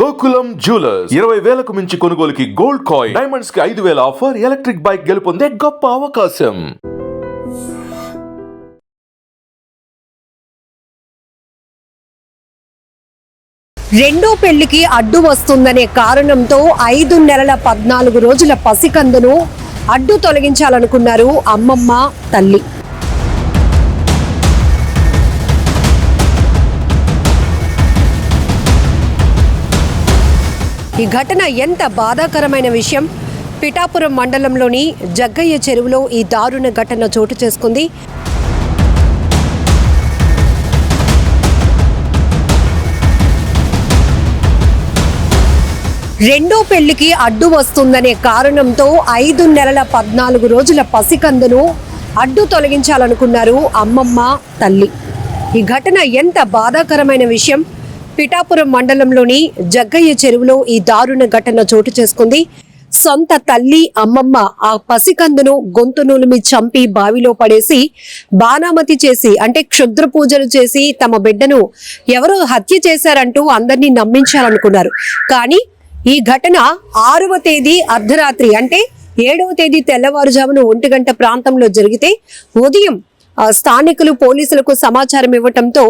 Gokulam jewellers. ఇరవై వేలకు మించి కొనుగోలుకి గోల్డ్ కాయిన్. డైమండ్స్కి ఐదు వేల ఆఫర్. ఎలక్ట్రిక్ బైక్ గెలుపొందే గొప్ప అవకాశం. రెండో పెళ్ళికి అడ్డు వస్తుందనే కారణంతో ఐదు నెలల పద్నాలుగు రోజుల పసికందును అడ్డు తొలగించాలనుకున్నారు అమ్మమ్మ తల్లి. ఈ ఘటన ఎంత బాధాకరమైన విషయం? పిఠాపురం మండలంలోని జగ్గయ్య చెరువులో ఈ దారుణ ఘటన చోటు చేసుకుంది. రెండో పెళ్ళికి అడ్డు వస్తుందనే కారణంతో ఐదు నెలల పద్నాలుగు రోజుల పసికందును అడ్డు తొలగించాలనుకున్నారు అమ్మమ్మ తల్లి. ఈ ఘటన ఎంత బాధాకరమైన విషయం? పిఠాపురం మండలంలోని జగ్గయ్య చెరువులో ఈ దారుణ ఘటన చోటు చేసుకుంది. సొంత తల్లి అమ్మమ్మ ఆ పసికందును గొంతు నులిమి చంపి బావిలో పడేసి బాణామతి చేసి అంటే క్షుద్ర పూజలు చేసి తమ బిడ్డను ఎవరో హత్య చేశారంటూ అందరినీ నమ్మించాలనుకున్నారు. కానీ ఈ ఘటన ఆరవ తేదీ అర్ధరాత్రి అంటే ఏడవ తేదీ తెల్లవారుజామున ఒంటి గంట ప్రాంతంలో జరిగితే ఉదయం స్థానికులు పోలీసులకు సమాచారం ఇవ్వటంతో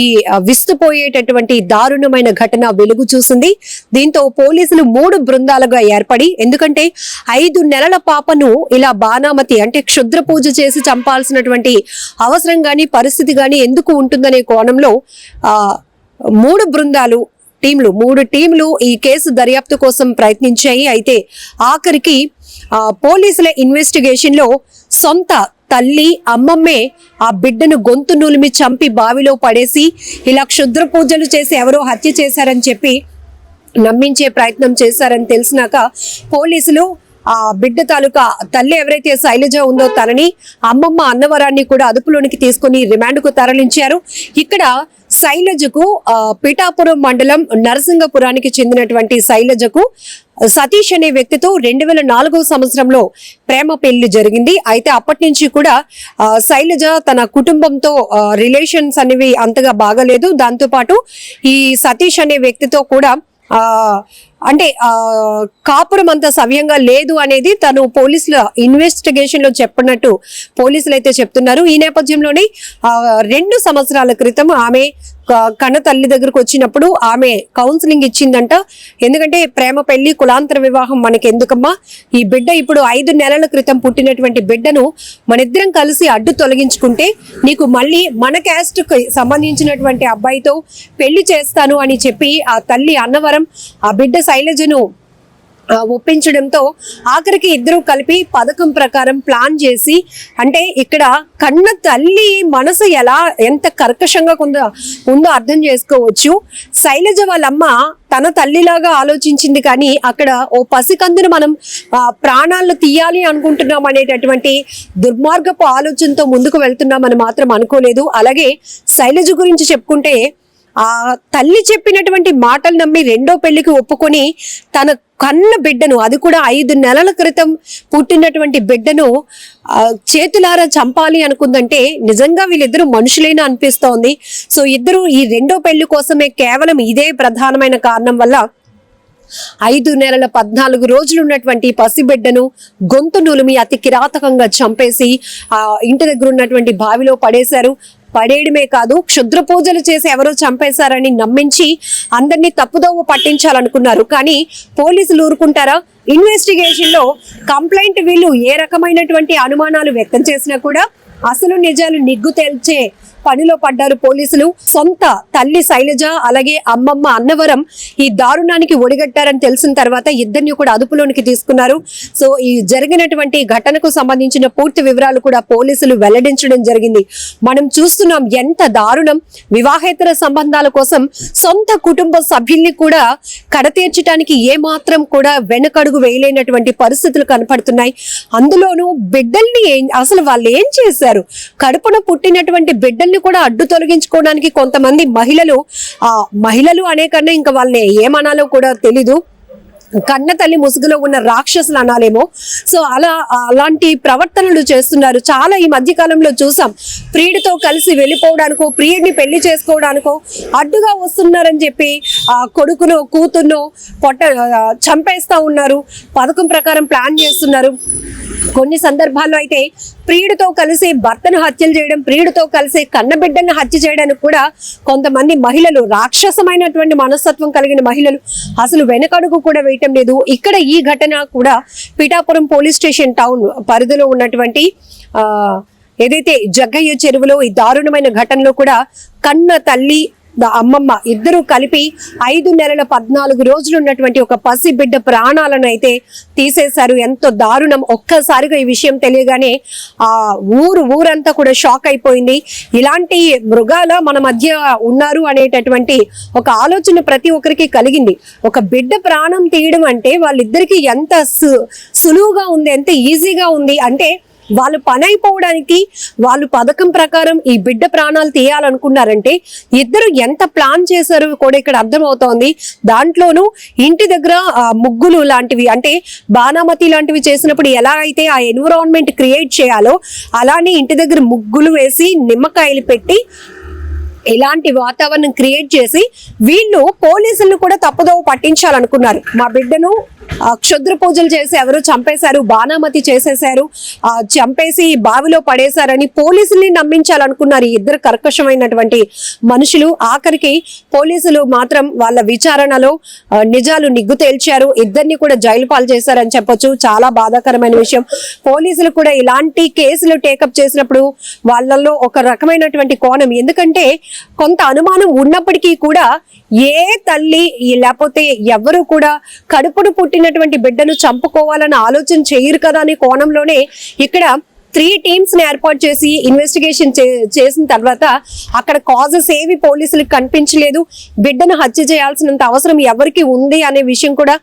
ఈ విస్తుపోయేటటువంటి దారుణమైన ఘటన వెలుగు చూసింది. దీంతో పోలీసులు మూడు బృందాలుగా ఏర్పడి ఎందుకంటే ఐదు నెలల పాపను ఇలా బాణామతి అంటే క్షుద్ర పూజ చేసి చంపాల్సినటువంటి అవసరం గాని పరిస్థితి గాని ఎందుకు ఉంటుందనే కోణంలో ఆ మూడు బృందాలు టీంలు మూడు టీంలు ఈ కేసు దర్యాప్తు కోసం ప్రయత్నించాయి. అయితే ఆఖరికి పోలీసుల ఇన్వెస్టిగేషన్లో సొంత తల్లి అమ్మమ్మే ఆ బిడ్డను గొంతు నూలిమి చంపి బావిలో పడేసి ఇలా క్షుద్ర పూజలు చేసి ఎవరో హత్య చేశారని చెప్పి నమ్మించే ప్రయత్నం చేశారని తెలిసినాక పోలీసులు ఆ బిడ్డ తాలూకా తల్లి ఎవరైతే శైలజ ఉందో తనని అమ్మమ్మ అన్నవరాన్ని కూడా అదుపులోనికి తీసుకుని రిమాండ్కు తరలించారు. ఇక్కడ శైలజకు పిఠాపురం మండలం నరసింగపురానికి చెందినటువంటి శైలజకు సతీష్ అనే వ్యక్తితో రెండు వేల నాలుగవ సంవత్సరంలో ప్రేమ పెళ్ళి జరిగింది. అయితే అప్పటి నుంచి కూడా శైలజ తన కుటుంబంతో రిలేషన్స్ అనేవి అంతగా బాగలేదు. దాంతో పాటు ఈ సతీష్ అనే వ్యక్తితో కూడా అంటే కాపురం అంత సవ్యంగా లేదు అనేది తను పోలీసుల ఇన్వెస్టిగేషన్లో చెప్పినట్టు పోలీసులు అయితే చెప్తున్నారు. ఈ నేపథ్యంలోనే రెండు సంవత్సరాల క్రితం ఆమె కన్న తల్లి దగ్గరకు వచ్చినప్పుడు ఆమె కౌన్సిలింగ్ ఇచ్చిందంట. ఎందుకంటే ప్రేమ పెళ్ళి కులాంతర వివాహం మనకి ఎందుకమ్మా ఈ బిడ్డ ఇప్పుడు ఐదు నెలల క్రితం పుట్టినటువంటి బిడ్డను మనిద్దరం కలిసి అడ్డు తొలగించుకుంటే నీకు మళ్ళీ మన క్యాస్ట్కి సంబంధించినటువంటి అబ్బాయితో పెళ్ళి చేస్తాను అని చెప్పి ఆ తల్లి అన్నవరం ఆ బిడ్డ శైలజను ఒప్పించడంతో ఆఖరికి ఇద్దరు కలిపి పథకం ప్రకారం ప్లాన్ చేసి అంటే ఇక్కడ కన్న తల్లి మనసు ఎలా ఎంత కర్కశంగా ఉందో ఉందో అర్థం చేసుకోవచ్చు. శైలజ వాళ్ళమ్మ తన తల్లిలాగా ఆలోచించింది కానీ అక్కడ ఓ పసికందును మనం ప్రాణాలను తీయాలి అనుకుంటున్నాం అనేటటువంటి దుర్మార్గపు ఆలోచనతో ముందుకు వెళ్తున్నామని మాత్రం అనుకోలేదు. అలాగే శైలజ గురించి చెప్పుకుంటే ఆ తల్లి చెప్పినటువంటి మాటలు నమ్మి రెండో పెళ్ళికి ఒప్పుకొని తన కన్న బిడ్డను అది కూడా ఐదు నెలల క్రితం పుట్టినటువంటి బిడ్డను చేతులారా చంపాలి అనుకుందంటే నిజంగా వీళ్ళిద్దరూ మనుషులేనా అనిపిస్తోంది. సో ఇద్దరు ఈ రెండో పెళ్ళి కోసమే కేవలం ఇదే ప్రధానమైన కారణం వల్ల ఐదు నెలల పద్నాలుగు రోజులు ఉన్నటువంటి పసిబిడ్డను గొంతు నులిమి అతి కిరాతకంగా చంపేసి ఆ ఇంటి దగ్గర ఉన్నటువంటి బావిలో పడేశారు. పడేయడమే కాదు క్షుద్ర పూజలు చేసి ఎవరో చంపేశారని నమ్మించి అందరినీ తప్పుదోవ పట్టించాలనుకున్నారు. కానీ పోలీసులు ఊరుకుంటారా? ఇన్వెస్టిగేషన్లో కంప్లైంట్ వీళ్ళు ఏ రకమైనటువంటి అనుమానాలు వ్యక్తం చేసినా కూడా అసలు నిజాలు నిగ్గు తేల్చే పనిలో పడ్డారు పోలీసులు. సొంత తల్లి శైలజ అలాగే అమ్మమ్మ అన్నవరం ఈ దారుణానికి ఒడిగట్టారని తెలిసిన తర్వాత ఇద్దరిని కూడా అదుపులోనికి తీసుకున్నారు. సో ఈ జరిగినటువంటి ఘటనకు సంబంధించిన పూర్తి వివరాలు కూడా పోలీసులు వెల్లడించడం జరిగింది. మనం చూస్తున్నాం ఎంత దారుణం. వివాహేతర సంబంధాల కోసం సొంత కుటుంబ సభ్యుల్ని కూడా కడతీర్చడానికి ఏమాత్రం కూడా వెనకడుగు వేయలేనటువంటి పరిస్థితులు కనపడుతున్నాయి. అందులోనూ బిడ్డల్ని అసలు వాళ్ళు ఏం చేశారు? కడుపున పుట్టినటువంటి బిడ్డల్ని కూడా అడ్డు తొలగించుకోవడానికి కొంతమంది మహిళలు ఆ మహిళలు అనే కన్నా ఇంకా వాళ్ళని ఏమనాలో కూడా తెలీదు. కన్న తల్లి ముసుగులో ఉన్న రాక్షసులు అనాలేమో. సో అలా అలాంటి ప్రవర్తనలు చేస్తున్నారు. చాలా ఈ మధ్య కాలంలో చూసాం. ప్రియుడితో కలిసి వెళ్ళిపోవడానికో ప్రియుడిని పెళ్ళి చేసుకోవడానికో అడ్డుగా వస్తున్నారని చెప్పి ఆ కొడుకును కూతుర్ను పొట్ట చంపేస్తా ఉన్నారు. పథకం ప్రకారం ప్లాన్ చేస్తున్నారు. కొన్ని సందర్భాల్లో అయితే ప్రియుడితో కలిసి భర్తను హత్యలు చేయడం ప్రియుడితో కలిసి కన్నబిడ్డను హత్య చేయడానికి కూడా కొంతమంది మహిళలు రాక్షసమైనటువంటి మనస్తత్వం కలిగిన మహిళలు అసలు వెనకడుగు కూడా వేయటం లేదు. ఇక్కడ ఈ ఘటన కూడా పిఠాపురం పోలీస్ స్టేషన్ టౌన్ పరిధిలో ఉన్నటువంటి ఏదైతే జగ్గయ్య చెరువులో ఈ దారుణమైన ఘటనలో కూడా కన్న తల్లి అమ్మమ్మ ఇద్దరు కలిపి ఐదు నెలల పద్నాలుగు రోజులు ఉన్నటువంటి ఒక పసి బిడ్డ ప్రాణాలను అయితే తీసేశారు. ఎంతో దారుణం. ఒక్కసారిగా ఈ విషయం తెలియగానే ఆ ఊరు ఊరంతా కూడా షాక్ అయిపోయింది. ఇలాంటి మృగాల మన మధ్య ఉన్నారు అనేటటువంటి ఒక ఆలోచన ప్రతి ఒక్కరికి కలిగింది. ఒక బిడ్డ ప్రాణం తీయడం అంటే వాళ్ళిద్దరికి ఎంత సు- సులువుగా ఉంది ఎంత ఈజీగా ఉంది అంటే వాళ్ళు పని అయిపోవడానికి వాళ్ళు పథకం ప్రకారం ఈ బిడ్డ ప్రాణాలు తీయాలనుకున్నారంటే ఇద్దరు ఎంత ప్లాన్ చేశారు కూడా ఇక్కడ అర్థమవుతోంది. దాంట్లోనూ ఇంటి దగ్గర ముగ్గులు లాంటివి అంటే బాణామతి లాంటివి చేసినప్పుడు ఎలా అయితే ఆ ఎన్విరాన్మెంట్ క్రియేట్ చేయాలో అలానే ఇంటి దగ్గర ముగ్గులు వేసి నిమ్మకాయలు పెట్టి ఇలాంటి వాతావరణం క్రియేట్ చేసి వీళ్ళు పోలీసులను కూడా తప్పుదోవ పట్టించాలనుకున్నారు. మా బిడ్డను క్షుద్ర పూజలు చేసి ఎవరో చంపేశారు బాణామతి చేసేశారు ఆ, చంపేసి బావిలో పడేశారని పోలీసుల్ని నమ్మించాలనుకున్నారు ఈ ఇద్దరు కర్కశమైనటువంటి మనుషులు. ఆఖరికి పోలీసులు మాత్రం వాళ్ళ విచారణలో నిజాలు నిగ్గు తేల్చారు. ఇద్దరిని కూడా జైలు పాలు చేశారని చెప్పొచ్చు. చాలా బాధాకరమైన విషయం. పోలీసులు కూడా ఇలాంటి కేసులు టేకప్ చేసినప్పుడు వాళ్ళల్లో ఒక రకమైనటువంటి కోణం. ఎందుకంటే కొంత అనుమానం ఉన్నప్పటికీ కూడా ఏ తల్లి లేకపోతే ఎవరు కూడా కడుపును పుట్టినటువంటి బిడ్డను చంపుకోవాలని ఆలోచన చేయరు కదా అనే కోణంలోనే ఇక్కడ త్రీ టీమ్స్ని ఏర్పాటు చేసి ఇన్వెస్టిగేషన్ చేసిన తర్వాత అక్కడ కాజెస్ ఏవి పోలీసులకు కనిపించలేదు బిడ్డను హత్య చేయాల్సినంత అవసరం ఎవరికి ఉంది అనే విషయం కూడా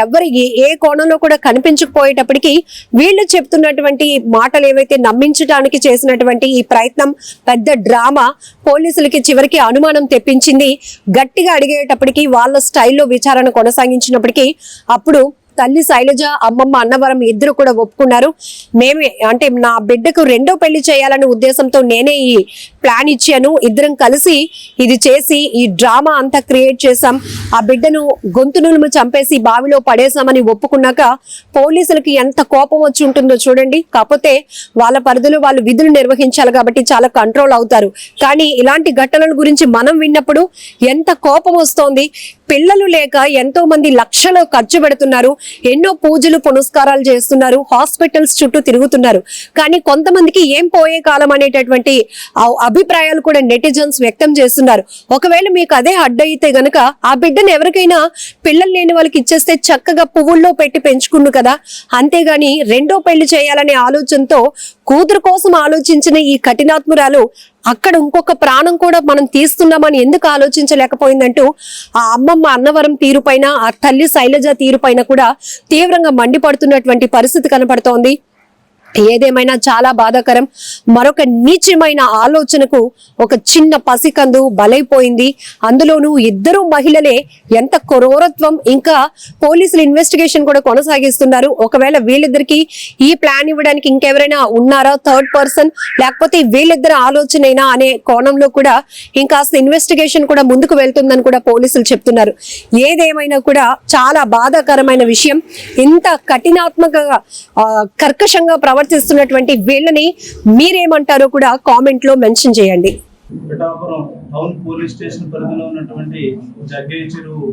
ఎవరి ఏ- ఏ కోణంలో కూడా కనిపించకపోయేటప్పటికీ వీళ్ళు చెప్తున్నటువంటి మాటలు ఏవైతే నమ్మించడానికి చేసినటువంటి ఈ ప్రయత్నం పెద్ద డ్రామా పోలీసులకి చివరికి అనుమానం తెప్పించింది. గట్టిగా అడిగేటప్పటికి వాళ్ళ స్టైల్లో విచారణ కొనసాగించినప్పటికీ అప్పుడు తల్లి శైలజ అమ్మమ్మ అన్నవరం ఇద్దరు కూడా ఒప్పుకున్నారు. మేమే అంటే నా బిడ్డకు రెండో పెళ్ళి చేయాలనే ఉద్దేశంతో నేనే ఈ ప్లాన్ ఇచ్చాను. ఇద్దరం కలిసి ఇది చేసి ఈ డ్రామా అంతా క్రియేట్ చేశాం. ఆ బిడ్డను గొంతు చంపేసి బావిలో పడేసామని ఒప్పుకున్నాక పోలీసులకి ఎంత కోపం వచ్చి ఉంటుందో చూడండి. కాకపోతే వాళ్ళ పరిధిలో వాళ్ళు విధులు నిర్వహించాలి కాబట్టి చాలా కంట్రోల్ అవుతారు. కానీ ఇలాంటి ఘటనల గురించి మనం విన్నప్పుడు ఎంత కోపం వస్తోంది. పిల్లలు లేక ఎంతో మంది లక్షలు ఖర్చు పెడుతున్నారు. ఎన్నో పూజలు పునస్కారాలు చేస్తున్నారు. హాస్పిటల్స్ చుట్టూ తిరుగుతున్నారు. కానీ కొంతమందికి ఏం పోయే కాలం అనేటటువంటి అభిప్రాయాలు కూడా నెటిజన్స్ వ్యక్తం చేస్తున్నారు. ఒకవేళ మీకు అదే అడ్డయితే గనక ఆ బిడ్డను ఎవరికైనా పిల్లలు లేని వాళ్ళకి ఇచ్చేస్తే చక్కగా పువ్వుల్లో పెట్టి పెంచుకుండు కదా. అంతేగాని రెండో పెళ్ళి చేయాలనే ఆలోచనతో కూతురు కోసం ఆలోచించిన ఈ కఠినాత్మురాలు అక్కడ ఇంకొక ప్రాణం కూడా మనం తీస్తున్నామని ఎందుకు ఆలోచించలేకపోయిందంటూ ఆ అమ్మమ్మ అన్నవరం తీరుపైన ఆ తల్లి శైలజ తీరుపైన కూడా తీవ్రంగా మండిపడుతున్నటువంటి పరిస్థితి కనపడుతోంది. ఏదేమైనా చాలా బాధాకరం. మరొక నీచమైన ఆలోచనకు ఒక చిన్న పసికందు బలైపోయింది. అందులోనూ ఇద్దరు మహిళలే ఎంత క్రూరత్వం ఇంకా పోలీసులు ఇన్వెస్టిగేషన్ కూడా కొనసాగిస్తున్నారు. ఒకవేళ వీళ్ళిద్దరికి ఈ ప్లాన్ ఇవ్వడానికి ఇంకెవరైనా ఉన్నారా? థర్డ్ పర్సన్ లేకపోతే వీళ్ళిద్దరు ఆలోచనైనా అనే కోణంలో కూడా ఇంకాస్త ఇన్వెస్టిగేషన్ కూడా ముందుకు వెళ్తుందని కూడా పోలీసులు చెప్తున్నారు. ఏదేమైనా కూడా చాలా బాధాకరమైన విషయం. ఇంత కఠినాత్మకంగా కర్కశంగా ప్రవర్తిస్తున్నటువంటి వీళ్ళని మీరేమంటారో కూడా కామెంట్లో మెన్షన్ చేయండి. పిఠాపురం టౌన్ పోలీస్ స్టేషన్ పరిధిలో ఉన్నటువంటి జగ్గయ్య చెరువు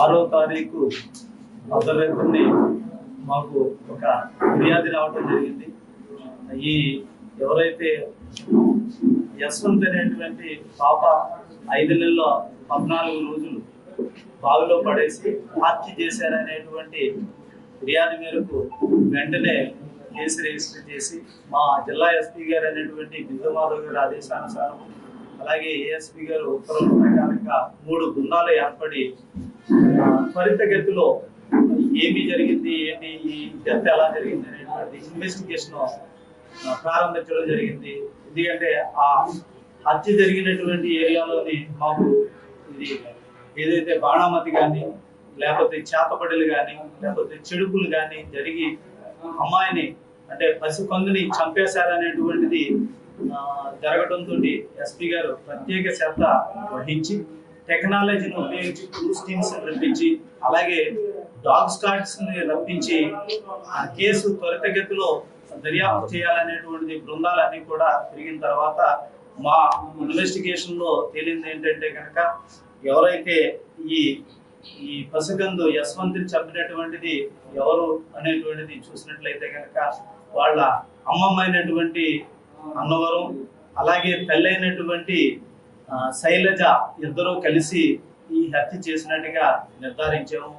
ఆరో తారీఖు అర్ధరాత్రి మాకు ఒక ఫిర్యాదు రావడం జరిగింది. ఈ ఎవరైతే యశ్వంత్ అనేటువంటి పాప ఐదు నెలల పద్నాలుగు రోజులు బావిలో పడేసి హత్య చేశారనేటువంటి ఫిర్యాదు మేరకు వెంటనే కేసు రిజిస్టర్ చేసి మా జిల్లా ఎస్పీ గారు అనేటువంటి బిందుమాధవ్ గారి ఆదేశానుసారం అలాగే ఏఎస్పీ గారు ఉత్తర్వుల ప్రకారంగా మూడు బృందాలు ఏర్పడి త్వరితగతిలో ఏమి జరిగింది ఏంటి ఈ డెత్ ఎలా జరిగింది అనేటువంటి ఇన్వెస్టిగేషన్ ప్రారంభించడం జరిగింది. ఎందుకంటే ఆ హత్య జరిగినటువంటి ఏరియాలోని మాకు ఇది ఏదైతే బాణామతి కానీ లేకపోతే చేతబడులు కానీ లేకపోతే చెడుపులు కానీ జరిగి అమ్మాయిని అంటే పసికందుని చంపేశారనేటువంటిది జరగడంతో ఎస్పీ గారు ప్రత్యేక శ్రద్ధ వహించి టెక్నాలజీని ఉపయోగించి క్రూస్ టీమ్స్ రప్పించి అలాగే డాగ్ స్కాడ్స్ని రప్పించి ఆ కేసు త్వరితగతిలో దర్యాప్తు చేయాలనేటువంటి బృందాలన్నీ కూడా తిరిగిన తర్వాత మా ఇన్వెస్టిగేషన్లో తేలింది ఏంటంటే కనుక ఎవరైతే ఈ ఈ పసిగందు యశ్వంతిని చంపినటువంటిది ఎవరు అనేటువంటిది చూసినట్లయితే కనుక వాళ్ళ అమ్మమ్మ అయినటువంటి అన్నవరం అలాగే తల్లి అయినటువంటి శైలజ ఇద్దరూ కలిసి ఈ హత్య చేసినట్టుగా నిర్ధారించాము.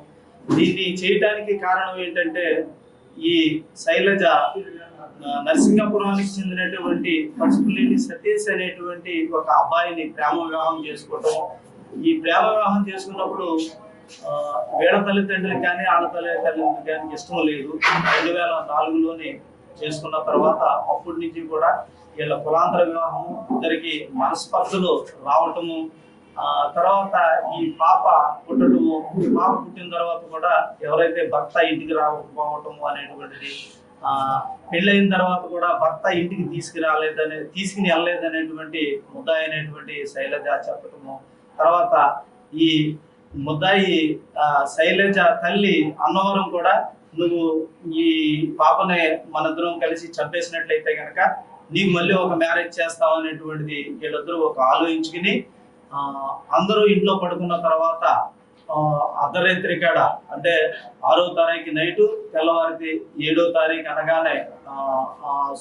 దీన్ని చేయడానికి కారణం ఏంటంటే ఈ శైలజ నరసింహపురానికి నరసింగపురానికి చెందినటువంటి పసుపులేని సతీష్ అనేటువంటి ఒక అబ్బాయిని ప్రేమ వివాహం చేసుకోవటం. ఈ ప్రేమ వివాహం చేసుకున్నప్పుడు ఆ, వీళ్ళ తల్లిదండ్రులకు కానీ ఆడ తల్లిదండ్రులు కానీ ఇష్టం లేదు. రెండు వేల నాలుగులోనే చేసుకున్న తర్వాత అప్పటి నుంచి కూడా వీళ్ళ కులాంతర వివాహం ఇద్దరికి మనస్పర్ధలు రావటము తర్వాత ఈ పాప పుట్టడము పాప పుట్టిన తర్వాత కూడా ఎవరైతే భర్త ఇంటికి రాకపోవటము అనేటువంటిది ఆ పెళ్ళైన తర్వాత కూడా భర్త ఇంటికి తీసుకురాలేదనే తీసుకుని వెళ్ళలేదనేటువంటి ముద్ద అయినటువంటి శైలజ చెప్పటము తర్వాత ఈ ముద్దాయి ఆ, శైలజ తల్లి అన్నవరం కూడా నువ్వు ఈ పాపని మనందరం కలిసి చంపేసినట్లయితే కనుక నీకు మళ్ళీ ఒక మ్యారేజ్ చేస్తావు అనేటువంటిది వీళ్ళిద్దరూ ఒక ఆలోచించుకుని అందరూ ఇంట్లో పడుకున్న తర్వాత అర్ధరాత్రి కాడ అంటే ఆరో తారీఖు నైటు తెల్లవారిది ఏడో తారీఖు అనగానే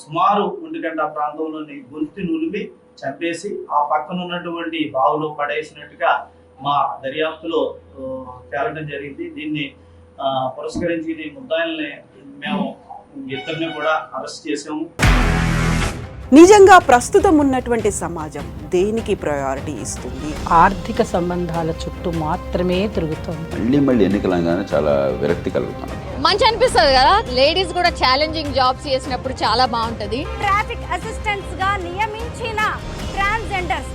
సుమారు ఒంటి గంట ప్రాంతంలోని గొంతు నులిమి చంపేసి ఆ పక్కన ఉన్నటువంటి బావులో పడేసినట్టుగా మా దర్యాప్తులో తేలడం జరిగింది. దీన్ని పురస్కరించి ఈ ముద్దాయిల్ని మేము ఇద్దరిని కూడా అరెస్ట్ చేసాము నిజంగా ప్రస్తుతం ఉన్నటువంటి సమాజం దేనికి ప్రయారిటీ ఇస్తుంది? ఆర్థిక సంబంధాల చుట్టూ మాత్రమే తిరుగుతోంది. మళ్ళీ మళ్ళీ ఎన్నికలంగానే చాలా విరక్తి కలుగుతాం మంచి అనిపిస్తుంది కదా? లేడీస్ కూడా ఛాలెంజింగ్ జాబ్స్ చేసినప్పుడు చాలా బాగుంటది. ట్రాఫిక్ అసిస్టెంట్స్గా నియమించిన ట్రాన్స్జెండర్స్